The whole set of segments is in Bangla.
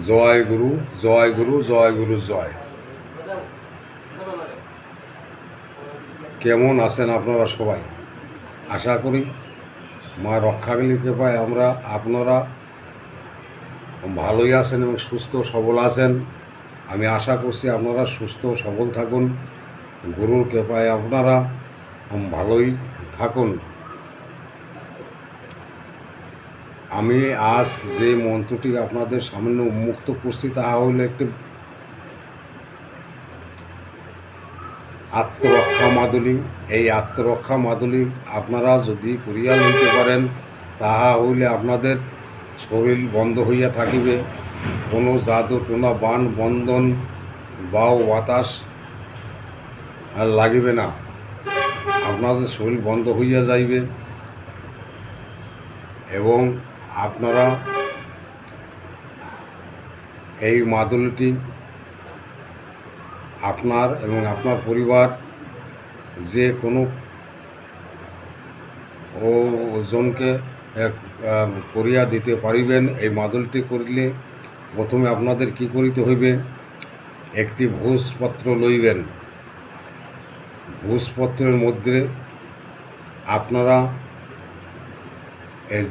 জয় গুরু জয় গুরু জয় গুরু, জয়। কেমন আছেন আপনারা সবাই? আশা করি মা রক্ষাকালী কৃপায় আমরা, আপনারা ভালোই আছেন এবং সুস্থ সবল আছেন। আমি আশা করছি আপনারা সুস্থ সবল থাকুন। গুরুর কৃপায় আপনারা ভালোই থাকুন। আমি আজ যে মন্ত্রটি আপনাদের সামনে উন্মুক্ত করছি তাহা হইল একটি আত্মরক্ষা মাদুলি। এই আত্মরক্ষা মাদুলি আপনারা যদি করিয়া লইতে পারেন, তাহা হইলে আপনাদের শরীর বন্ধ হইয়া থাকিবে। কোনো জাদু টোনা বান, বন্ধন বা বাতাস লাগিবে না। আপনাদের শরীর বন্ধ হইয়া যাইবে এবং আপনারা এই মাদুলিটি আপনার এবং আপনার পরিবার যে কোনো ও জনকে করিয়া দিতে পারিবেন, এই মাদুলটি করিলে প্রথমে আপনাদের কি করিতে হইবে? একটি ভোজপত্র লইবেন। ভোজপত্রের মধ্যে আপনারা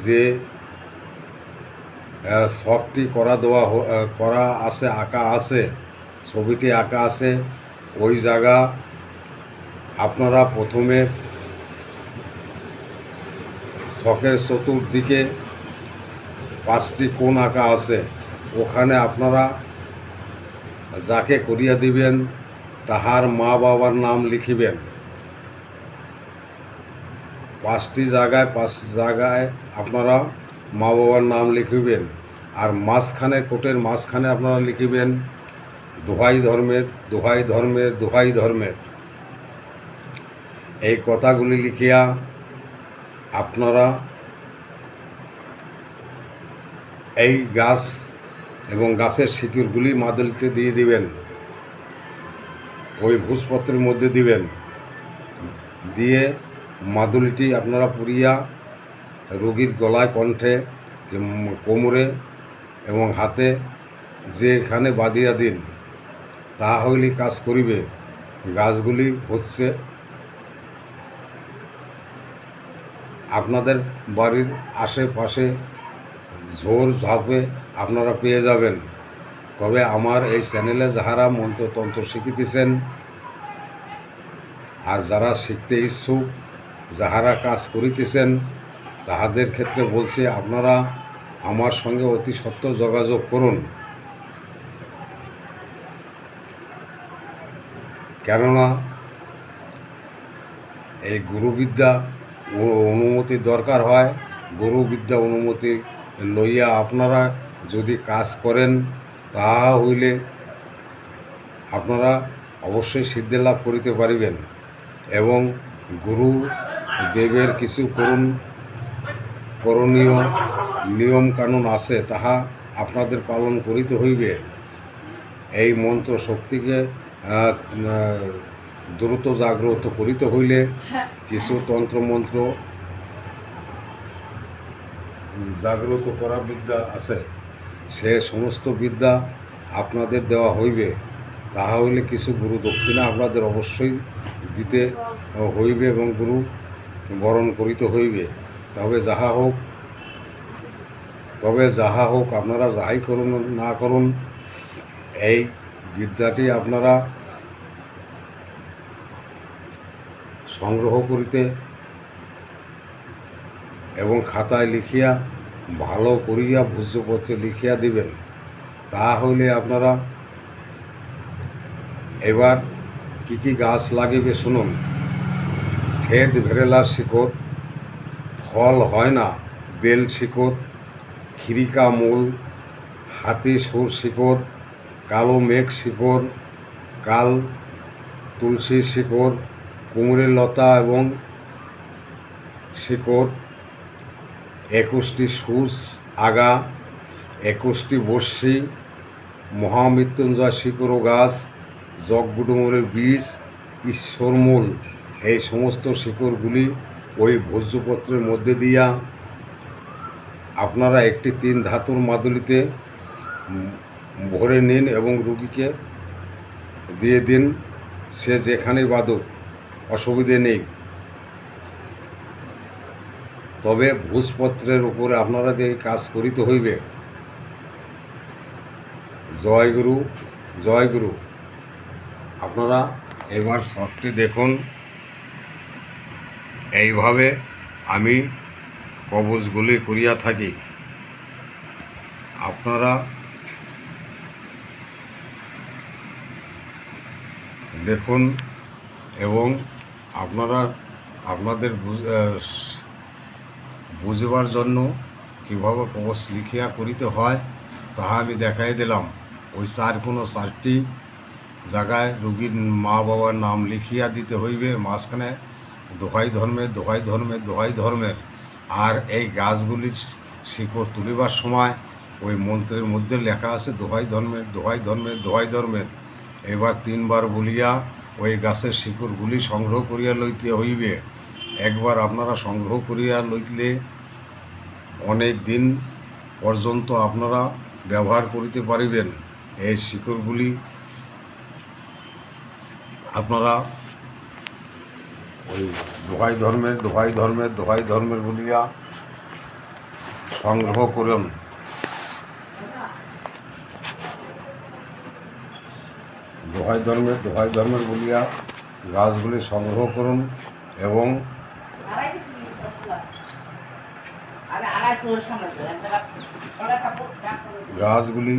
যে শখটি করা দেওয়া করা আছে, আঁকা আছে, ছবিটি আঁকা আছে। ওই জায়গা আপনারা প্রথমে শখের চতুর্দিকে পাঁচটি কোণ আঁকা আছে। ওখানে আপনারা যাকে করিয়া দিবেন, তাহার মা বাবার নাম লিখিবেন। পাঁচটি জায়গায়, পাঁচ জায়গায় আপনারা মা বাবার নাম লিখিবেন আর মাঝখানে, কোটের মাঝখানে আপনারা লিখিবেন, দোহাই ধর্মের দোহাই ধর্মের দোহাই ধর্মের। এই কথাগুলি লিখিয়া আপনারা এই গাছ এবং গাছের শিকড়গুলি মাদুলিতে দিয়ে দিবেন, ওই ভূষপত্রের মধ্যে দিবেন, দিয়ে মাদুলিটি আপনারা পুরিয়া রোগীর গলায়, কণ্ঠে কোমরে এবং হাতে যেখানে বাঁধিয়া দিন তাহা হইলে কাজ করিবে। গাছগুলি হচ্ছে আপনাদের বাড়ির আশেপাশে। ঝোর ঝাঁপে আপনারা পেয়ে যাবেন। তবে আমার এই চ্যানেলে যাহারা মন্ত্রতন্ত্র শিখিতেছেন আর যারা শিখতে ইচ্ছুক, যাহারা কাজ করিতেছেন তাহাদের ক্ষেত্রে বলছি, আপনারা আমার সঙ্গে অতি সত্য যোগাযোগ করুন। কেননা এই গুরুবিদ্যা অনুমতির দরকার হয়, গুরুবিদ্যা অনুমতি লইয়া আপনারা যদি কাজ করেন, তাহা হইলে আপনারা অবশ্যই সিদ্ধি লাভ করিতে পারিবেন এবং গুরু দেবের কিছু করুন। করণীয় নিয়ম কানুন আছে তাহা আপনাদের পালন করিতে হইবে। এই মন্ত্র শক্তিকে দ্রুত জাগ্রত করিতে হইলে কিছু তন্ত্র মন্ত্র জাগ্রত করা বিদ্যা আছে। সে সমস্ত বিদ্যা আপনাদের দেওয়া হইবে। তাহা হইলে কিছু গুরু দক্ষিণা আপনাদের অবশ্যই দিতে হইবে এবং গুরু বরণ করিতে হইবে। তবে যাহা হোক, তবে যাহা হোক আপনারা যাহাই করুন না করুন, এই বিদ্যাটি আপনারা সংগ্রহ করিতে এবং খাতায় লিখিয়া, ভালো করিয়া ভূজ্যপত্রে লিখিয়া দিবেন। তা হইলে আপনারা এবার কি কি গাছ লাগিবে শুনুন। শ্বেত ভেরেলার শিকড় ফল হয় না। বেল শিকড় খিরিকা মূল, হাতি সুর শিকড়, কালো মেঘ শিকড়, কাল তুলসীর শিকড় কুমড়ের লতা এবং শিকড়, একুশটি সুস, আগা, একুশটি বর্ষি, মহামৃত্যুঞ্জয় শিকড় গাছ জগবুডুমরের বীজ, ঈশ্বরমূল, এই সমস্ত শিকড়গুলি ওই ভোজ্যপত্রের মধ্যে দিয়া আপনারা একটি তিন ধাতুর মাদুলিতে ভরে নিন এবং রুগীকে দিয়ে দিন। সে যেখানেই বাদুক অসুবিধে নেই। তবে ভোজপত্রের উপরে আপনারা যে কাজ করিতে হইবে জয়গুরু জয়গুরু আপনারা এবার শটটি দেখুন। এইভাবে আমি কবজগুলি করিয়া থাকি। আপনারা দেখুন এবং আপনারা আপনাদের বুঝ- বুঝবার জন্য কীভাবে কবচ লিখিয়া করিতে হয়, তাহা আমি দেখাই দিলাম। ওই চার কোনো চারটি জায়গায় রুগীর মা বাবার নাম লিখিয়া দিতে হইবে, মাঝখানে দোহাই ধর্মের দোহাই ধর্মের দোহাই ধর্মের। আর এই গাছগুলির শিকড় তুলিবার সময় ওই মন্ত্রের মধ্যে লেখা আছে, দোহাই ধর্মের দোহাই ধর্মের দোহাই ধর্মের। এবার তিনবার বলিয়া ওই গাছের শিকড়গুলি সংগ্রহ করিয়া লইতে হইবে। একবার আপনারা সংগ্রহ করিয়া লইলে অনেক দিন পর্যন্ত আপনারা ব্যবহার করিতে পারিবেন। এই শিকড়গুলি আপনারা ওই দোহাই ধর্মের দোহাই ধর্মের দোহাই ধর্মের বলিয়া সংগ্রহ করেন। দোহাই ধর্মের দোহাই ধর্মের বলিয়া গাছগুলি সংগ্রহ করুন এবং গাছগুলি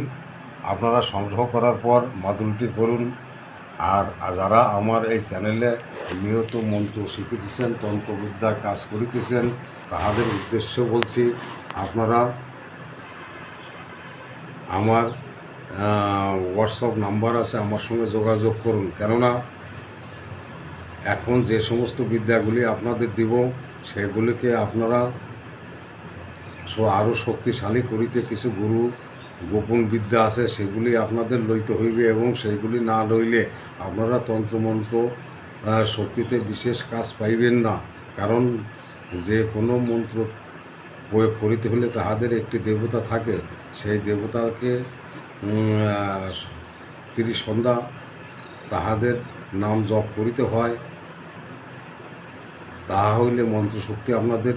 আপনারা সংগ্রহ করার পর মাদুলটি করুন। আর যারা আমার এই চ্যানেলে নিহত মন্ত্র শিখিতেছেন তন্ত্রবিদ্যার কাজ করিতেছেন, তাহাদের উদ্দেশ্য বলছি, আপনারা আমার হোয়াটসঅ্যাপ নাম্বার আছে, আমার সঙ্গে যোগাযোগ করুন। কেননা এখন যে সমস্ত বিদ্যাগুলি আপনাদের দিব, সেগুলিকে আপনারা আরও শক্তিশালী করিতে কিছু গুরু গোপন বিদ্যা আছে, সেগুলি আপনাদের লইতে হইবে এবং সেইগুলি না লইলে আপনারা তন্ত্রমন্ত্র শক্তিতে বিশেষ কাজ পাইবেন না। কারণ যে কোনো মন্ত্র প্রয়োগ করিতে হলে তাহাদের একটি দেবতা থাকে, সেই দেবতাকে তিরিশ সন্ধ্যা তাহাদের নাম জপ করিতে হয়। তাহা হইলে মন্ত্রশক্তি আপনাদের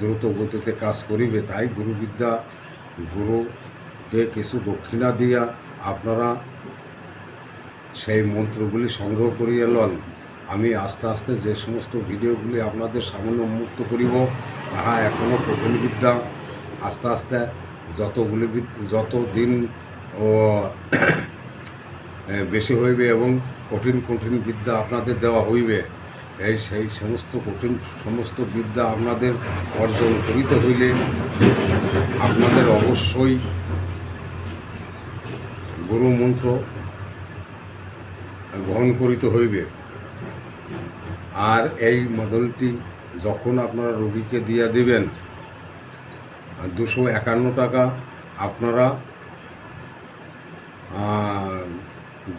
দ্রুত গতিতে কাজ করিবে। তাই গুরুবিদ্যা গুরুকে কিছু দক্ষিণা দিয়া আপনারা সেই মন্ত্রগুলি সংগ্রহ করিয়া লন, আমি আস্তে আস্তে যে সমস্ত ভিডিওগুলি আপনাদের সামনে উন্মুক্ত করিব, তাহা এখনও কঠিন বিদ্যা আস্তে আস্তে যতগুলি যত দিন ও বেশি হইবে এবং কঠিন কঠিন বিদ্যা আপনাদের দেওয়া হইবে, এই সেই সমস্ত কঠিন সমস্ত বিদ্যা আপনাদের অর্জন করিতে হইলে আপনাদের অবশ্যই গুরু মন্ত্র গ্রহণ করিতে হইবে। আর এই মদলটি যখন আপনারা রোগীকে দিয়া দিবেন দুশো একান্ন টাকা আপনারা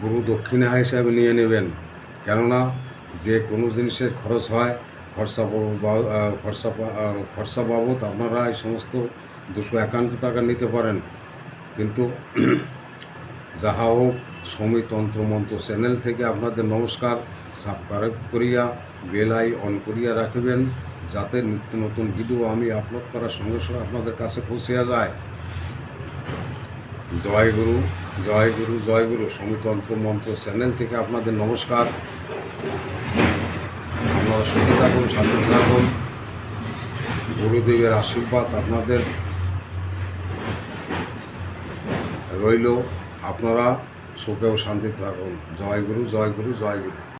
গুরু দক্ষিণা হিসাবে নিয়ে নেবেন। কেননা যে কোনো জিনিসের খরচ হয়, খরচা খরচা খরচা বাবদ আপনারা এই সমস্ত দুশো একান্ন টাকা নিতে পারেন। কিন্তু যাহা হোক সমী তন্ত্র মন্ত্র চ্যানেল থেকে আপনাদের নমস্কার। সাবস্ক্রাইব করিয়া, বেল আই অন করিয়া রাখবেন, যাতে নিত্য নতুন ভিডিও আমি আপলোড করার সঙ্গে সঙ্গে আপনাদের কাছে পৌঁছিয়া যায়। জয় গুরু জয় গুরু জয় গুরু। সমিতন্ত্র মন্ত্র চ্যানেল থেকে আপনাদের নমস্কার। আপনারা সুখে থাকুন শান্তি থাকুন। গুরুদেবের আশীর্বাদ আপনাদের রইল। আপনারা সুখে ও শান্তি থাকুন। জয় গুরু জয় গুরু জয় গুরু।